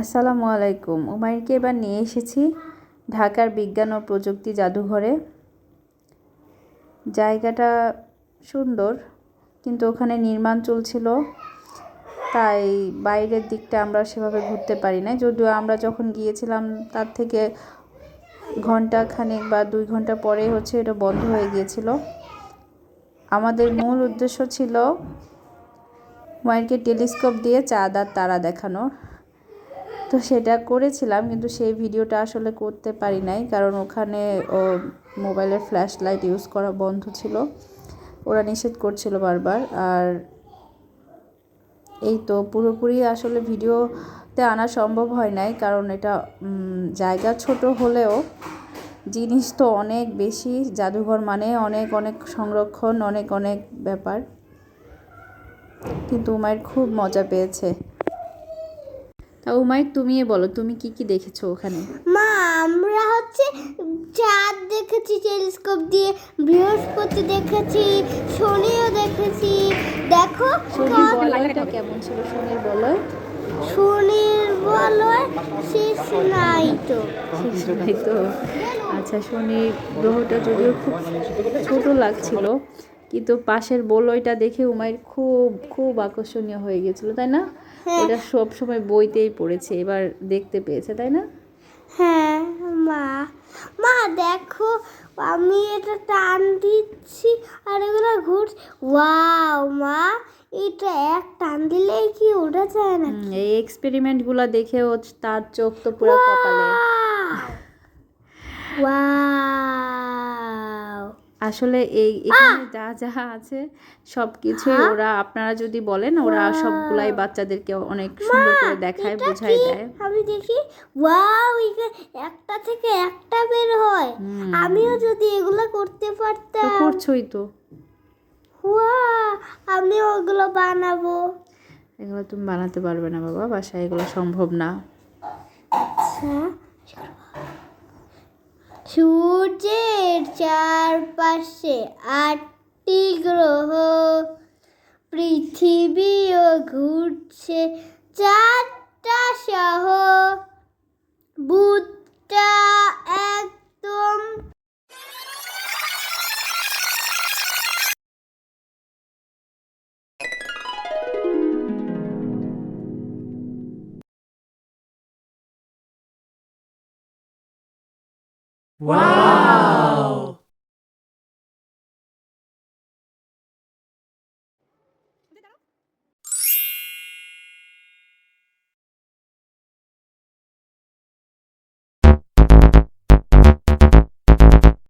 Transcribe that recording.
আসসালামু আলাইকুম। উমাইরকে এবার নিয়ে এসেছি ঢাকার বিজ্ঞান ও প্রযুক্তি জাদুঘরে। জায়গাটা সুন্দর, কিন্তু ওখানে নির্মাণ চলছিল, তাই বাইরের দিকটা আমরা সেভাবে ঘুরতে পারি না যদিও আমরা যখন গিয়েছিলাম, তার থেকে ঘণ্টা খানেক বা দুই ঘণ্টা পরে হচ্ছে এটা বন্ধ হয়ে গিয়েছিল। আমাদের মূল উদ্দেশ্য ছিল মায়েরকে টেলিস্কোপ দিয়ে চাঁদ আর তারা দেখানো তো সেটা করেছিলাম, কিন্তু সেই ভিডিওটা আসলে করতে পারি নাই, কারণ ওখানে ও মোবাইলের ফ্ল্যাশ লাইট ইউজ করা বন্ধ ছিল। ওরা নিষেধ করছিল বারবার, আর এই তো পুরোপুরি আসলে ভিডিওতে আনা সম্ভব হয় নাই, কারণ এটা জায়গা ছোট হলেও জিনিস তো অনেক বেশি, জাদুঘর মানে অনেক অনেক সংরক্ষণ, অনেক অনেক ব্যাপার। কিন্তু উমায়ের খুব মজা পেয়েছে। তা উমায়ের তুমি বলো তুমি কি কি দেখেছ ওখানে? মা আমরা হচ্ছে চাঁদ দেখেছি টেলিস্কোপ দিয়ে বৃহস্পতি দেখেছি শনিও দেখেছি। দেখো শনির বলয়টা কেমন ছিল শনির বলয়? শনির বলয় শেষ নাই তো। তাই তো। আচ্ছা শনির গ্রহটা যদিও খুব ছোট লাগছিল কিন্তু পাশের বলয়টা দেখে উমায়ের খুব খুব আকর্ষণীয় হয়ে গেছিল তাই না? হ্যাঁ। ওটা সব সময় বইতেই পড়েছে এবার দেখতে পেয়েছে তাই না? হ্যাঁ মা। মা দেখো আমি এটা টান দিচ্ছি আর এগুলো ঘুরছে। ওয়াও মা এটা এক টান দিলেই কি ওঠা যায় না এই এক্সপেরিমেন্টগুলো দেখে ও তার চোখ তো পুরো কপালে। ওয়াও। আসলে এই এখানে যা যা আছে সব কিছুই ওরা আপনারা যদি বলেন ওরা সবগুলাই বাচ্চাদেরকে অনেক সুন্দর করে দেখায় বোঝায় দেয়। আমি দেখি ওয়াও একটা থেকে একটা বের হয়। আমিও যদি এগুলো করতে তো পারতাম। করছোই তো। ওয়া আমি ওগুলো বানাবো। এগুলো তুমি বানাতে পারবে না বাবা বাসায় এগুলো সম্ভব না। আচ্ছা সূর্যের চারপাশে আটটি গ্রহ। পৃথিবীও ঘুরছে চারটা সহ। Wow!